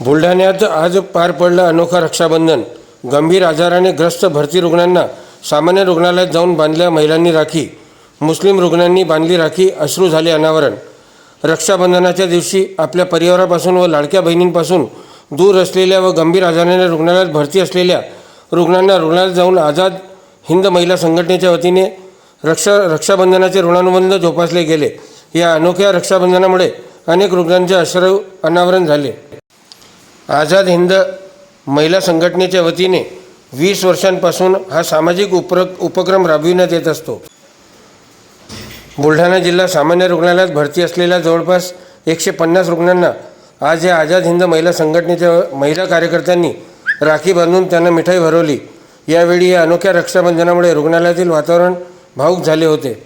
बुलढाण्यात आज पार पडलं अनोखा रक्षाबंधन. गंभीर आजाराने ग्रस्त भरती रुग्णांना सामान्य रुग्णालयात जाऊन बांधल्या महिलांनी राखी. मुस्लिम रुग्णांनी बांधली राखी अश्रू झाले अनावरण. रक्षाबंधनाच्या दिवशी आपल्या परिवारापासून व लाडक्या बहिणींपासून दूर असलेल्या व गंभीर आजाराने रुग्णालयात भरती असलेल्या रुग्णांना रुग्णालयात जाऊन आझाद हिंद महिला संघटनेच्या वतीने रक्षा रक्षाबंधनाचे ऋणानुबंध जोपासले गेले. या अनोख्या रक्षाबंधनामुळे अनेक रुग्णांचे अश्रू अनावरण झाले. आझाद हिंद महिला संघटनेच्या वतीने वीस वर्षांपासून हा सामाजिक उप्र उपक्रम राबविण्यात येत असतो. बुलढाणा जिल्हा सामान्य रुग्णालयात भरती असलेल्या जवळपास एकशे पन्नास रुग्णांना आज या आझाद हिंद महिला संघटनेच्या महिला कार्यकर्त्यांनी राखी बांधून त्यांना मिठाई भरवली. यावेळी या अनोख्या रक्षाबंधनामुळे रुग्णालयातील वातावरण भावूक झाले होते.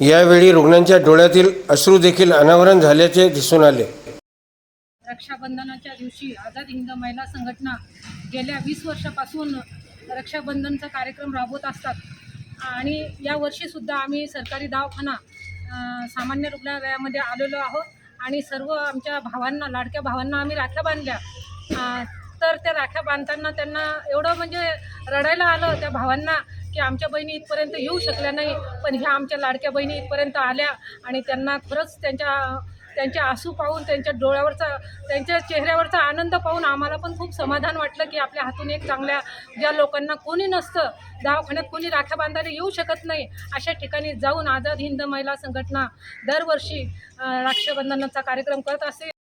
यावेळी रुग्णांच्या डोळ्यातील अश्रू देखील अनावरण झाल्याचे दिसून आले. रक्षाबंधनाच्या दिवशी आझाद हिंद महिला संघटना गेल्या वीस वर्षापासून रक्षाबंधनचा कार्यक्रम राबवत असतात. आणि यावर्षीसुद्धा आम्ही सरकारी दवाखाना सामान्य रुग्णालयामध्ये आलेलो आहोत आणि सर्व आमच्या भावांना लाडक्या भावांना आम्ही राख्या बांधल्या. तर त्या राख्या बांधताना त्यांना एवढं म्हणजे रडायला आलं त्या भावांना की आमच्या बहिणी इथपर्यंत येऊ शकल्या नाही पण ह्या आमच्या लाडक्या बहिणी इथपर्यंत आल्या आणि त्यांना खरंच त्यांच्या त्यांचे आसू पाहून त्यांच्या डोळ्यावरचा त्यांच्या चेहऱ्यावरचा आनंद पाहून आम्हाला पण खूप समाधान वाटलं की आपल्या हातून एक चांगल्या ज्या लोकांना कोणी नसतं दवाखान्यात कोणी राख्या बांधायला येऊ शकत नाही अशा ठिकाणी जाऊन आझाद हिंद महिला संघटना दरवर्षी अं, रक्षाबंधनाचा कार्यक्रम करत असते